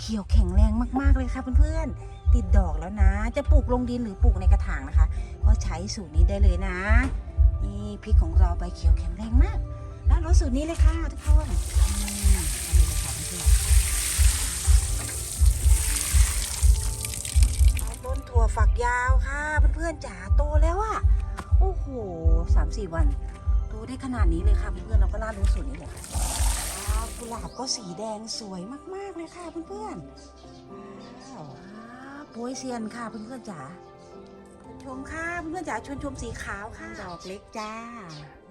เขียวแข็งแรงมากๆเลยค่ะเพื่อนๆ ติดดอกแล้วนะ จะปลูกลงดินหรือปลูกในกระถางนะคะ ก็ใช้สูตรนี้ได้เลยนะ นี่พริกของเราใบเขียวแข็งแรงมาก แล้วรสสูตรนี้เลยค่ะทุกคนอืมเอาเลยค่ะเพื่อนๆต้นถั่วฝักยาวค่ะเพื่อนๆจ๋าโตแล้วอะโอ้โหสามสี่วันโตได้ขนาดนี้เลยค่ะเพื่อนๆเราก็ราดรู้สูตรนี้เลยค่ะ กุหลาบก็สีแดงสวยมากๆเลยค่ะเพื่อนๆว้าวว้าวโปยเซียนค่ะเพื่อนๆจ๋าชมค่ะเพื่อนๆจ๋าชวนชมสีขาวค่ะดอกเล็กจ้า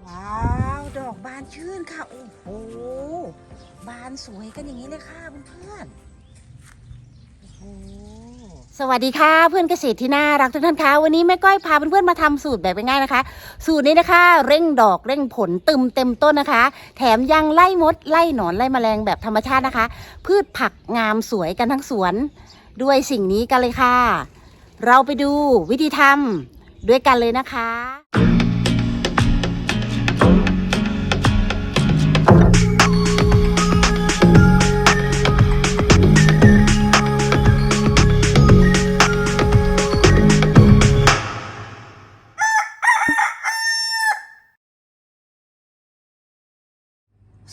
ว้าวดอกบานชื่นค่ะ โอ้โหบานสวยกันอย่างนี้เลยค่ะเพื่อนๆโอ้โห สวัสดีค่ะเพื่อนเกษตรที่น่ารักทุกท่านคะวันนี้แม่ก้อยพาเพื่อนๆมาทำสูตรแบบง่ายๆนะคะ สูตรนี้นะคะ เร่งดอกเร่งผลตึมเต็มต้นนะคะ แถมยังไล่มด ไล่หนอนไล่แมลงแบบธรรมชาตินะคะ พืชผักงามสวยกันทั้งสวน ด้วยสิ่งนี้กันเลยค่ะ เราไปดูวิธีทำด้วยกันเลยนะคะ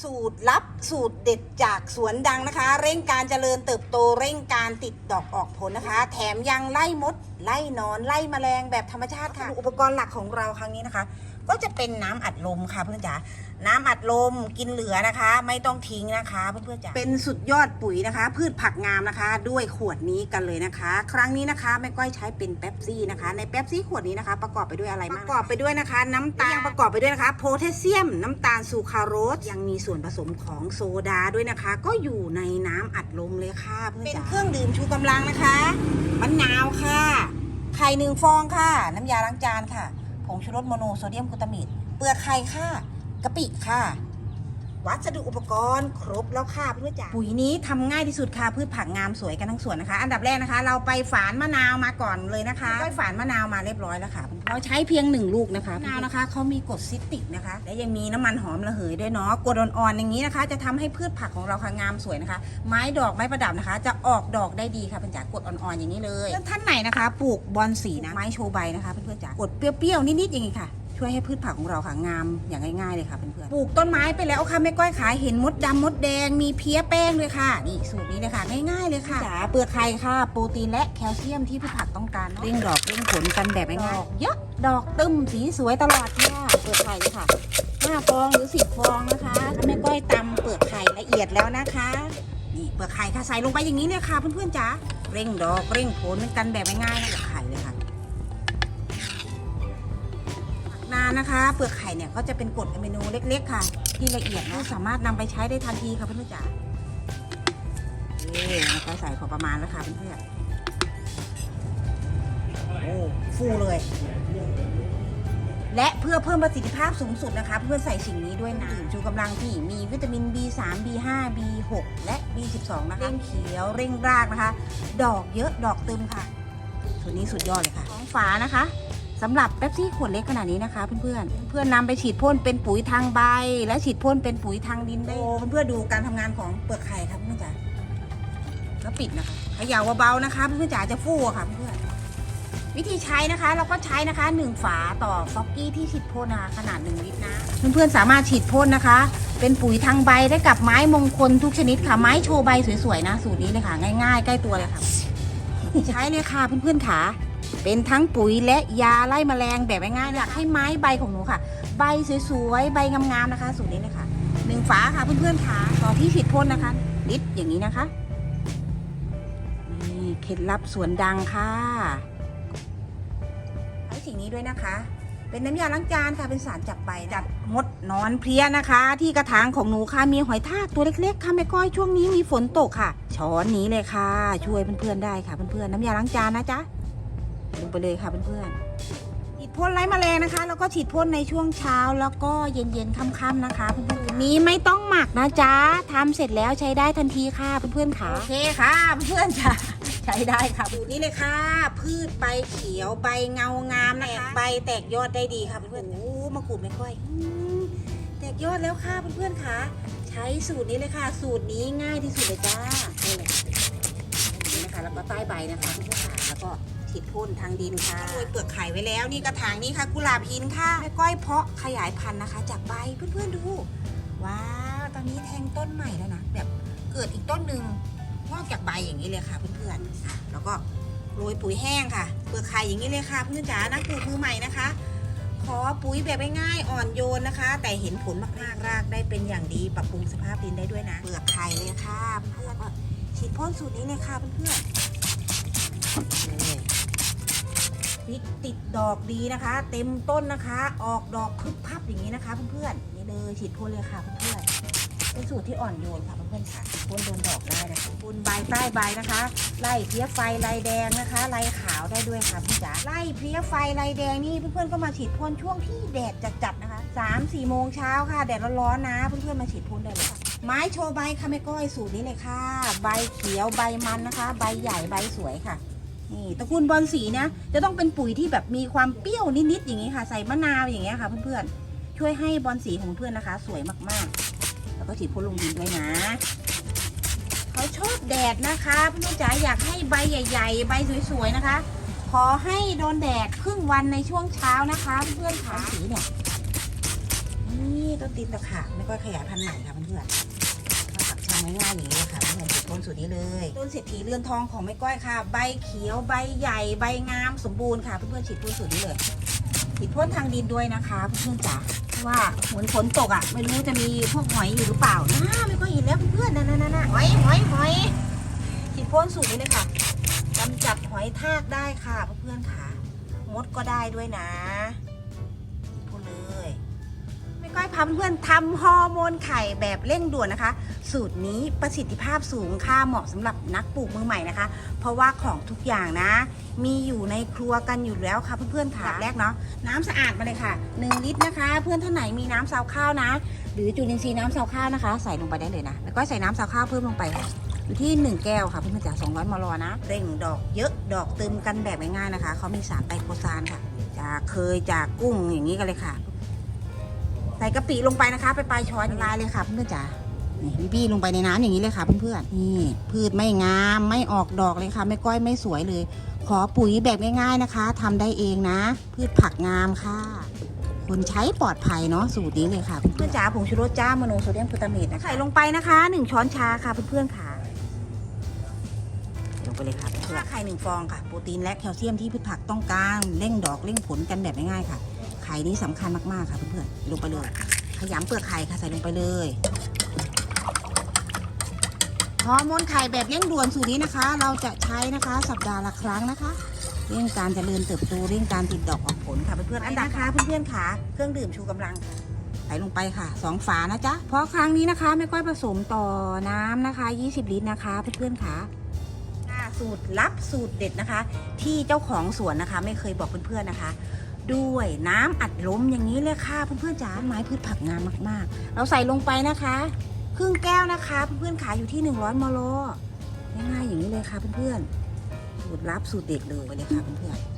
สูตรลับสูตรเด็ดจากสวนดังนะคะ เร่งการเจริญเติบโตเร่งการติดดอกออกผลนะคะ แถมยังไล่มด ไล่นอนไล่แมลงแบบธรรมชาติค่ะ อุปกรณ์หลักของเราครั้งนี้นะคะ ก็จะเป็นน้ำอัดลมค่ะเพื่อนจ๋าน้ำอัดลมกินเหลือนะคะ ไม่ต้องทิ้งนะคะเพื่อนๆจ๋าเป็นสุดยอดปุ๋ยนะคะ พืชผักงามนะคะ ด้วยขวดนี้กันเลยนะคะ ครั้งนี้นะคะแม่ก้อยใช้เป็นเป๊ปซี่นะคะ ในเป๊ปซี่ขวดนี้นะคะ ประกอบไปด้วยอะไรบ้างประกอบไปด้วยนะคะ น้ำตาลยังประกอบไปด้วยนะคะ โพแทสเซียม น้ำตาลซูคราโรสยังมีส่วนผสมของโซดาด้วยนะคะ ก็อยู่ในน้ำอัดลมเลยค่ะเพื่อนจ๋าเป็นเครื่องดื่มชูกำลังนะคะมะนาวค่ะไข่หนึ่งฟองค่ะ น้ำยาล้างจานค่ะผง ชูรสโมโนโซเดียมกลูตามิดเปลือกไข่ค่ะกะปิค่ะ วัสดุอุปกรณ์ครบแล้วค่ะเพื่อนจ๋าปุ๋ยนี้ทำง่ายที่สุดค่ะพืชผักงามสวยกันทั้งสวนนะคะ อันดับแรกนะคะ เราไปฝานมะนาวมาก่อนเลยนะคะก็ฝานมะนาวมาเรียบร้อยแล้วค่ะ เราใช้เพียงหนึ่งลูกนะคะมะนาวนะคะเขามีกรดซิตริกนะคะ และยังมีน้ำมันหอมระเหยด้วยเนาะกรดอ่อนๆอย่างนี้นะคะ จะทำให้พืชผักของเราค่ะงามสวยนะคะ ไม้ดอกไม้ประดับนะคะ จะออกดอกได้ดีค่ะเพื่อนจ๋ากรดอ่อนๆอย่างนี้เลยท่านไหนนะคะ ปลูกบอนสีนะไม้โชว์ใบนะคะเพื่อนๆจ๋ากรดเปรี้ยวๆนิดๆอย่างนี้ค่ะ ช่วยให้พืชผักของเราค่ะงามอย่างง่ายๆเลยค่ะเพื่อนๆปลูกต้นไม้ไปแล้วค่ะแม่ก้อยขายเห็นมดดำมดแดงมีเพี้ยแป้งด้วยค่ะนี่สูตรนี้เลยค่ะ ง่ายๆเลยค่ะจ๋าเปลือกไข่ค่ะ โปรตีนและแคลเซียมที่พืชผักต้องการเร่งดอกเร่งผลกันแบบง่ายๆเยอะดอกตึมสีสวยตลอดค่ะเปลือกไข่เลยค่ะห้าฟองหรือสิบฟองนะคะแม่ก้อยตำเปลือกไข่ละเอียดแล้วนะคะนี่เปลือกไข่ค่ะใส่ลงไปอย่างนี้เลยค่ะเพื่อนๆจ๋าเร่งดอกเร่งผลกันแบบง่ายๆนะเปลือกไข่เลยค่ะ นานะคะ เปลือกไข่เนี่ยก็จะเป็นกรดอะมิโนเล็ก ๆ ค่ะ ที่ละเอียดนะสามารถนำไปใช้ได้ทันทีค่ะเพื่อนๆจ๋าเอ๊แล้วก็ใส่พอประมาณแล้วค่ะเพื่อนๆโอ้ฟูเลย และเพื่อเพิ่มประสิทธิภาพสูงสุดนะคะ เพื่อนใส่สิ่งนี้ด้วยนะชูกำลังที่มีวิตามิน B3 B5 B6 และ B12 นะคะเร่งเขียวเร่งรากนะคะ ดอกเยอะดอกตึมค่ะ ตัวนี้สุดยอดเลยค่ะ ของฝานะคะ สำหรับเป๊ปซี่ขวดเล็กขนาดนี้นะคะ เพื่อนๆ เพื่อนนำไปฉีดพ่นเป็นปุ๋ยทางใบ และฉีดพ่นเป็นปุ๋ยทางดินได้เพื่อนๆดูการทำงานของเปลือกไข่ครับเพื่อนจ๋าแล้วปิดนะคะเขย่าเบาๆนะคะ เพื่อนๆจ๋าจะฟูอะค่ะเพื่อนวิธีใช้นะคะเราก็ใช้นะคะหนึ่งฝาต่อฟอกกี้ที่ฉีดพ่นนะคะขนาดหนึ่งลิตรนะเพื่อนๆสามารถฉีดพ่นนะคะ เป็นปุ๋ยทางใบได้กับไม้มงคลทุกชนิดค่ะไม้โชว์ใบสวยๆนะสูตรนี้เลยค่ะง่ายๆ ใกล้ตัวเลยค่ะ ใช้เลยค่ะเพื่อนๆค่ะ เป็นทั้งปุ๋ยและยาไล่แมลงแบบง่ายๆอยากให้ไม้ใบของหนูค่ะ ใบสวยๆใบงามๆนะคะ สูตรนี้เลยค่ะหนึ่งฝาค่ะเพื่อนๆค่ะต่อที่ฉีดพ่นนะคะลิตรอย่างนี้นะคะนี่เคล็ดลับสวนดังค่ะใช้สิ่งนี้ด้วยนะคะ เป็นน้ำยาล้างจานค่ะเป็นสารจับใบจับมดนอนเพลี้ยนะคะ ที่กระถางของหนูค่ะมีหอยทากตัวเล็กๆค่ะแม่ก้อยช่วงนี้มีฝนตกค่ะ ช้อนนี้เลยค่ะ ช่วยเพื่อนๆได้ค่ะเพื่อนๆน้ำยาล้างจานนะจ๊ะ ลงไปเลยค่ะเพื่อนๆฉีดพ่นไล่แมลงนะคะ แล้วก็ฉีดพ่นในช่วงเช้าแล้วก็เย็นๆค่ำๆนะคะเพื่อนๆนี้ไม่ต้องหมักนะจ๊ะทำเสร็จแล้วใช้ได้ทันทีค่ะเพื่อนๆค่ะโอเคค่ะเพื่อนๆจ้ะใช้ได้ค่ะดูนี่เลยค่ะ พืชใบเขียวใบเงางามนะคะใบแตกยอดได้ดีค่ะเพื่อนๆโอ้มะกรูดไม่ค่อยอืมแตกยอดแล้วค่ะเพื่อนๆค่ะ ใช้สูตรนี้เลยค่ะ สูตรนี้ง่ายที่สุดเลยจ้านี่เลยแล้วก็ใต้ใบนะคะเพื่อนๆค่ะแล้วก็ ฉีดพ่นทางดินค่ะโรยเปลือกไข่ไว้แล้วนี่กระถางนี้ค่ะกุหลาบหินค่ะแม่ก้อยเพาะขยายพันธุ์นะคะ จากใบเพื่อนๆดู ว้าวตอนนี้แทงต้นใหม่แล้วนะแบบเกิดอีกต้นหนึ่งงอกจากใบอย่างนี้เลยค่ะเพื่อนๆอะแล้วก็โรยปุ๋ยแห้งค่ะ เปลือกไข่อย่างนี้เลยค่ะเพื่อนจ๋านักปลูกมือใหม่นะคะขอปุ๋ยแบบง่ายๆอ่อนโยนนะคะ แต่เห็นผลมากๆรากได้เป็นอย่างดีปรับปรุงสภาพดินได้ด้วยนะเปลือกไข่เลยค่ะเพื่อนฉีดพ่นสูตรนี้เลยค่ะเพื่อนๆ พริกติดดอกดีนะคะ เต็มต้นนะคะ ออกดอกพึบพับอย่างนี้นะคะเพื่อนๆนี่เลยฉีดพ่นเลยค่ะเพื่อนๆเป็นสูตรที่อ่อนโยนค่ะเพื่อนๆค่ะพ่นโดนดอกได้นะคะพ่นใบใต้ใบนะคะ ไล่เพลี้ยไฟลายแดงนะคะลายขาวได้ด้วยค่ะพี่จ๋าไล่เพลี้ยไฟลายแดงนี่เพื่อนๆก็มาฉีดพ่นช่วงที่แดดจัดๆนะคะสามสี่โมงเช้าค่ะแดดร้อนๆนะเพื่อนๆมาฉีดพ่นได้เลยค่ะไม้โชว์ใบค่ะแม่ก้อยสูตรนี้เลยค่ะ ใบเขียวใบมันนะคะ ใบใหญ่ใบสวยค่ะ นี่ตระกูลบอลสีนะจะต้องเป็นปุ๋ยที่แบบมีความเปรี้ยวนิดๆอย่างนี้ค่ะ ใส่มะนาวอย่างเงี้ยค่ะเพื่อนๆช่วยให้บอลสีของเพื่อนนะคะ สวยมากๆ แล้วก็ฉีดพ่นลงดินด้วยนะเขาชอบแดดนะคะเพี่นุ่นจ๋าอยากให้ใบใหญ่ ๆ ใบสวยๆนะคะ ขอให้โดนแดดครึ่งวันในช่วงเช้านะคะ เพื่อนๆขาสีเนี่ยนี่ต้นตีนตะขาบไม่ก็ขยายพันธุ์ใหม่ค่ะเพื่อนๆมาตักชามง่ายๆอย่างนี้เลยค่ะ นเศรษฐีเรือนทองของแม่ก้อยค่ะ ใบเขียวใบใหญ่ใบงามสมบูรณ์ค่ะเพื่อนๆฉีดพ่นสูตรนี้เลยฉีดพ่นทางดินด้วยนะคะเพื่อนๆจ๋าว่าเหมือนฝนตกอะ ไม่รู้จะมีพวกหอยอยู่หรือเปล่านะไม่ก็เห็นแล้วเพื่อนๆนั่นๆหอยหอยหอยฉีดพ่นสูตรนี้เลยค่ะกำจัดหอยทากได้ค่ะเพื่อนๆค่ะมดก็ได้ด้วยนะ ก้อยพาเพื่อนๆทำฮอร์โมนไข่แบบเร่งด่วนนะคะ สูตรนี้ประสิทธิภาพสูงค่าเหมาะสำหรับนักปลูกมือใหม่นะคะ เพราะว่าของทุกอย่างนะ มีอยู่ในครัวกันอยู่แล้วค่ะเพื่อนๆค่ะแบบแรกเนาะน้ำสะอาดมาเลยค่ะ 1 ลิตรนะคะ เพื่อนท่านไหนมีน้ำซาวข้าวนะ หรือจุลินทรีย์น้ำซาวข้าวนะคะ ใส่ลงไปได้เลยนะ แล้วก็ใส่น้ำซาวข้าวเพิ่มลงไปค่ะอยู่ที่ 1 แก้วค่ะเพื่อนๆจาก200มลนะ เร่งดอกเยอะดอกเตึมกันแบบง่ายๆนะคะเขามีสารไตรโคซานค่ะจากเคยจากกุ้งอย่างนี้กันเลยค่ะ ส่กะปิลงไปนะคะไปปลายช้อนละลายเลยค่ะเพื่อนๆจ๋านี่บีบี้ลงไปในน้ำอย่างนี้เลยค่ะเพื่อนๆนี่พืชไม่งามไม่ออกดอกเลยค่ะ ไม่ก้อยไม่สวยเลย ขอปุ๋ยแบบง่ายๆนะคะทำได้เองนะ พืชผักงามค่ะ คนใช้ปลอดภัยเนาะสูตรนี้เลยค่ะเพื่อนๆจ๋าผงชูรสจ้าโมโนโซเดียมกลูตาเมตนะคะใส่ลงไปนะคะหนึ่งช้อนชาค่ะเพื่อนๆค่ะลงไปเลยค่ะเพื่อไข่หนึ่งฟองค่ะโปรตีนและแคลเซียมที่พืชผักต้องการเร่งดอกเร่งผลกันแบบง่ายๆค่ะ ไข่นี้สำคัญมากๆค่ะเพื่อนๆลงไปเลยขยำเปลือกไข่ค่ะใส่ลงไปเลยฮอร์โมนไข่แบบเร่งด่วนสูตรนี้นะคะ เราจะใช้นะคะ สัปดาห์ละครั้งนะคะเร่งการเจริญเติบโตเร่งการติดดอกออกผลค่ะเพื่อนๆอันดับค่ะเพื่อนๆค่ะเครื่องดื่มชูกำลังค่ะใส่ลงไปค่ะสองฝานะจ๊ะเพราะครั้งนี้นะคะไม่ก้อยผสมต่อน้ำนะคะ 20 ลิตรนะคะเพื่อนๆค่ะสูตรลับสูตรเด็ดนะคะ ที่เจ้าของสวนนะคะ ไม่เคยบอกเพื่อนๆนะคะ ด้วยน้ำอัดลมอย่างนี้เลยค่ะเพื่อนๆจ๋าไม้พืชผักงามมากๆ เราใส่ลงไปนะคะ ครึ่งแก้วนะคะเพื่อนๆขายอยู่ที่ 100มลง่ายๆอย่างนี้เลยค่ะเพื่อนๆสูตรลับสูตรเด็ดเลยเลยค่ะเพื่อนๆ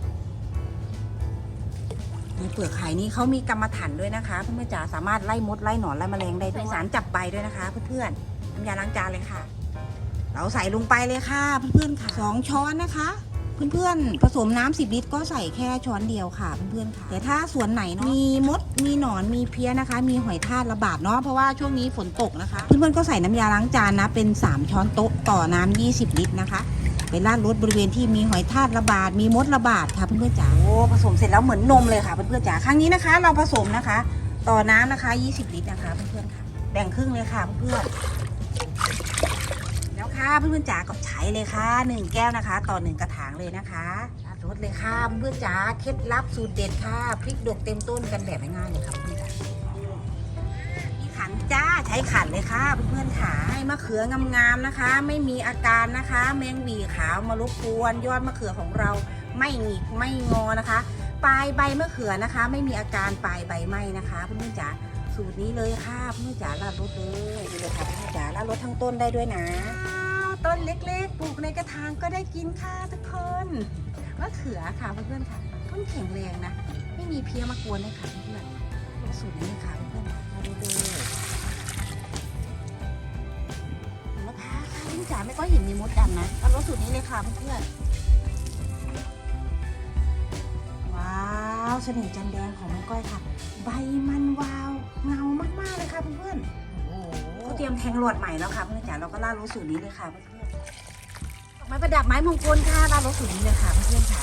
ในเปลือกไข่นี้เขามีกรรมฐานด้วยนะคะ เพื่อนๆจ๋าสามารถไล่มดไล่หนอนไล่แมลงได้ด้วยสารจับใบด้วยนะคะ เพื่อนๆน้ำยาล้างจานเลยค่ะ เราใส่ลงไปเลยค่ะเพื่อนๆค่ะสองช้อนนะคะ เพื่อนๆ ผสมน้ำสิบลิตร ก็ใส่แค่ช้อนเดียวค่ะเพื่อนๆค่ะ แต่ถ้าสวนไหนเนาะมีมดมีหนอนมีเพี้ยนะคะ มีหอยทากระบาดเนาะเพราะว่าช่วงนี้ฝนตกนะคะ เพื่อนๆก็ใส่น้ำยาล้างจานนะเป็น 3 ช้อนโต๊ะต่อน้ำ20 ลิตรนะคะไปราดรถบริเวณที่มีหอยทากระบาดมีมดระบาดค่ะเพื่อนๆจ๋าโอ้ผสมเสร็จแล้วเหมือนนมเลยค่ะเพื่อนๆจ๋าครั้งนี้นะคะ เราผสมนะคะ ต่อน้ำนะคะ 20 ลิตรนะคะเพื่อนๆค่ะ แบ่งครึ่งเลยค่ะเพื่อนๆแล้ว ค่ะเพื่อนๆจ๋าก็ใช้เลยค่ะหนึ่งแก้วนะคะ ต่อหนึ่งกระถางเลยนะคะราดรสเลยค่ะเพื่อนจ๋าเคล็ดลับสูตรเด็ดค่ะพริกดกเต็มต้นกันแบบง่ายๆเลยค่ะเพื่อนจ๋านี่ขันจ้าใช้ขันเลยค่ะเพื่อนๆค่ะให้มะเขืองามๆนะคะ ไม่มีอาการนะคะ แมงวีขาวมารบกวนยอดมะเขือของเราไม่หงิกไม่งอนะคะ ปลายใบมะเขือนะคะ ไม่มีอาการปลายใบไหม้นะคะเพื่อนๆจ๋าสูตรนี้เลยค่ะเพื่อนจ๋าราดรสเลยเลยค่ะเพื่อนจ๋าราดรสทั้งต้นได้ด้วยนะ ต้นเล็กๆ ปลูกในกระถางก็ได้กินค่ะทุกคนมะเขือค่ะเพื่อนๆค่ะต้นแข็งแรงนะ ไม่มีเพี้ยมากวนเลยค่ะเพื่อนๆสูตรนี้ค่ะเพื่อนๆมาดูเลยมะพร้าวค่ะจ๋าไม่ก็เห็นมีมดดำนะก็รสสูตรนี้เลยค่ะเพื่อนว้าวเสน่ห์จันแดงของแม่ก้อยค่ะ ใบมันวาวเงามากๆเลยค่ะเพื่อนๆ เตรียมแทงหลอดใหม่แล้วค่ะเพื่อนจ๋าเราก็ล่ารู้สูตรนี้เลยค่ะเพื่อนๆดอกไม้ประดับไม้มงคลค่ะล่ารู้สูตรนี้เลยค่ะเพื่อนๆค่ะ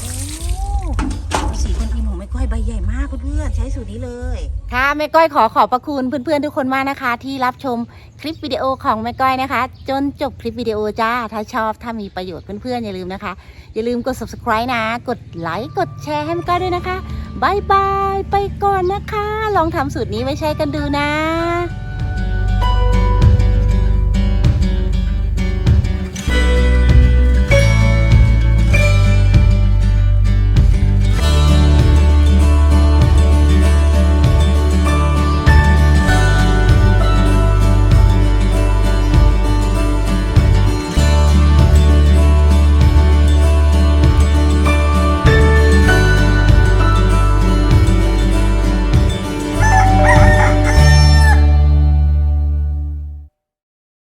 โอ้สีคนอินของแม่ก้อยใบใหญ่มากเพื่อนๆใช้สูตรนี้เลยค่ะแม่ก้อยขอขอบพระคุณเพื่อนๆทุกคนมากนะคะ ที่รับชมคลิปวิดีโอของแม่ก้อยนะคะ จนจบคลิปวิดีโอจ้าถ้าชอบถ้ามีประโยชน์เพื่อนๆอย่าลืมนะคะ อย่าลืมกด subscribe นะ กดไลค์กดแชร์ให้แม่ก้อยด้วยนะคะบายบายไปก่อนนะคะ ลองทำสูตรนี้ไว้ใช้กันดูนะ